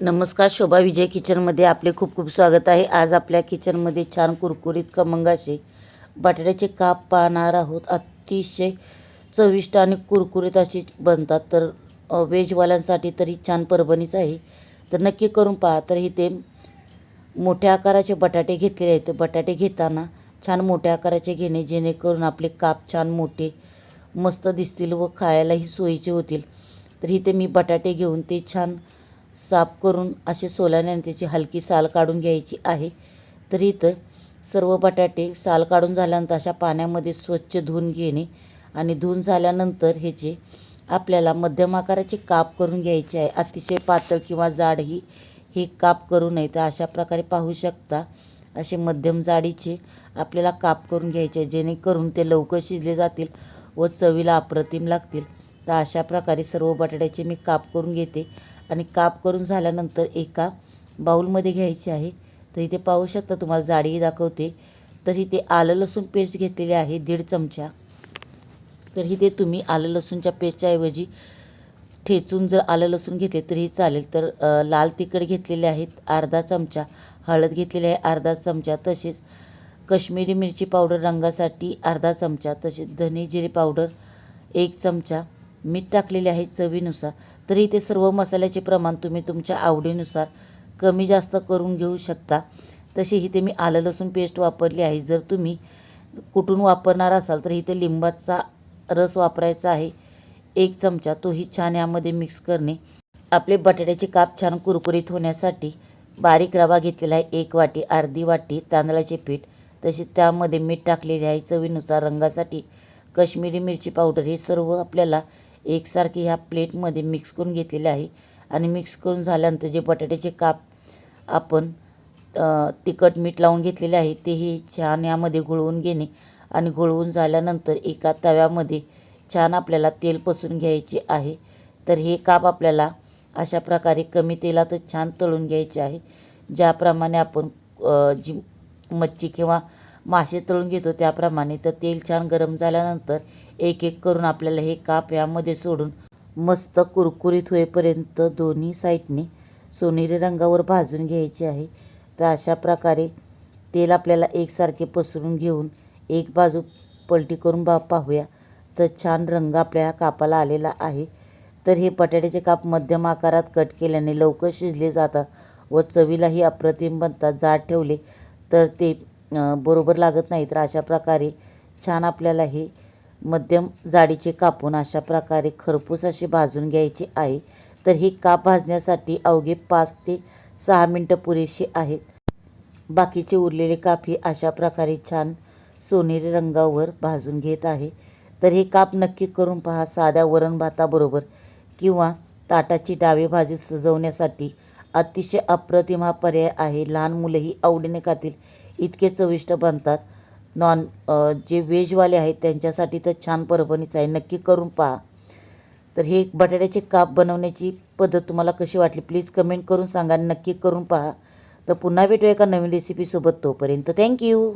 नमस्कार शोभा विजय किचनमध्ये आपले खूप खूप स्वागत आहे. आज आपल्या किचनमध्ये छान कुरकुरीत खमंग बटाट्याचे काप पाहणार आहोत. अतिशय चविष्ट आणि कुरकुरीत अशी बनतात. तर व्हेजवाल्यांसाठी तरी छान परभणीच आहे. तर नक्की करून पहा. तर इथे मोठ्या आकाराचे बटाटे घेतलेले आहेत. तर बटाटे घेताना छान मोठ्या आकाराचे घेणे जेणेकरून आपले काप छान मोठे मस्त दिसतील व खायलाही सोयीचे होतील. तर इथे मी बटाटे घेऊन ते छान साफ करून असे सोल्याने त्याची हलकी साल काढून घ्यायची आहे. तर इथं सर्व बटाटे साल काढून झाल्यानंतर अशा पाण्यामध्ये स्वच्छ धुवून घेणे आणि धुवून झाल्यानंतर ह्याचे आपल्याला मध्यम आकाराचे काप करून घ्यायचे आहे. अतिशय पातळ किंवा जाडही हे काप करू नये. तर अशा प्रकारे पाहू शकता असे मध्यम जाडीचे आपल्याला काप करून घ्यायचे आहे. जेणेकरून ते लवकर शिजले जातील व चवीला अप्रतिम लागतील. तर अशा प्रकारे सर्व बटाट्याचे मी काप करून घेते. आणि काप करून झाल्यानंतर एका बाऊलमध्ये घ्यायची आहे. तर इथे पाहू शकता तुम्हाला जाडीही दाखवते. तर इथे आलं लसूण पेस्ट घेतलेली आहे दीड चमचा. तर इथे तुम्ही आलं लसूणच्या पेस्टच्याऐवजी ठेचून जर आलं लसूण घेतले तरीही चालेल. तर लाल तिखट घेतलेले आहेत अर्धा चमचा. हळद घेतलेली आहे अर्धा चमचा. तसेच कश्मीरी मिरची पावडर रंगासाठी अर्धा चमचा. तसेच धने जिरे पावडर एक चमचा. मीठ टाकलेले आहे चवीनुसार. तर इथे सर्व मसाल्याचे प्रमाण तुम्ही तुमच्या आवडीनुसार कमी जास्त करून घेऊ शकता. तशी इथे मी आलं लसूण पेस्ट वापरली आहे. जर तुम्ही कुठून वापरणार असाल तर इथे लिंबाचा रस वापरायचा आहे. एक चमचा तोही छान यामध्ये मिक्स करणे. आपले बटाट्याचे काप छान कुरकुरीत होण्यासाठी बारीक रवा घेतलेला आहे. एक वाटी अर्धी वाटी तांदळाचे पीठ. तसे त्यामध्ये मीठ टाकलेले आहे. चवीनुसार रंगासाठी कश्मीरी मिरची पावडर हे सर्व आपल्याला एकसारखी ह्या प्लेटमध्ये मिक्स करून घेतलेले आहे. आणि मिक्स करून झाल्यानंतर जे बटाट्याचे काप आपण तिखट मीठ लावून घेतलेले आहे तेही छान यामध्ये घोळवून घेणे आणि घोळवून झाल्यानंतर एका तव्यामध्ये छान आपल्याला तेल पसून घ्यायचे आहे. तर हे काप आपल्याला अशा प्रकारे कमी तेलातच छान तळून घ्यायचे आहे. ज्याप्रमाणे आपण जी मच्छी किंवा मासे तळून घेतो त्याप्रमाणे. तर तेल छान गरम झाल्यानंतर एक एक करून आपल्याला हे काप यामध्ये सोडून मस्त कुरकुरीत होईपर्यंत दोन्ही साईडने सोनेरी रंगावर भाजून घ्यायचे आहे. तर अशा प्रकारे तेल आपल्याला एकसारखे पसरून घेऊन एक बाजू पलटी करून बा पाहूया. तर छान रंग आपल्या कापाला आलेला आहे. तर हे बटाट्याचे काप मध्यम आकारात कट केल्याने लवकर शिजले जातात व चवीलाही अप्रतिम बनतात. जाड ठेवले तर ते बरोबर लागत नाही तर अशा प्रकारे छान आपल्याला हे मध्यम जाडीचे कापून अशा प्रकारे खरपूस असे भाजून घ्यायचे आहे. तर हे काप भाजण्यासाठी अवघे पाच ते सहा मिनटं पुरेशी आहेत. बाकीचे उरलेले काप हे अशा प्रकारे छान सोनेरी रंगावर भाजून घेत आहे. तर हे काप नक्की करून पहा साध्या वरण भाताबरोबर किंवा ताटाची डावी भाजी सजवण्यासाठी अतिशय अप्रतिम हा पर्याय आहे. लहान मुलंही आवडीने खातील. इतके चविष्ट बनतात. नॉन जे व्हेजवाले आहेत त्यांच्यासाठी तर छान परभणीच आहे. नक्की करून पहा. तर हे बटाट्याचे काप बनवण्याची पद्धत तुम्हाला कशी वाटली प्लीज कमेंट करून सांगा. आणि नक्की करून पहा. तर पुन्हा भेटूया एका नवीन रेसिपीसोबत तोपर्यंत. थँक्यू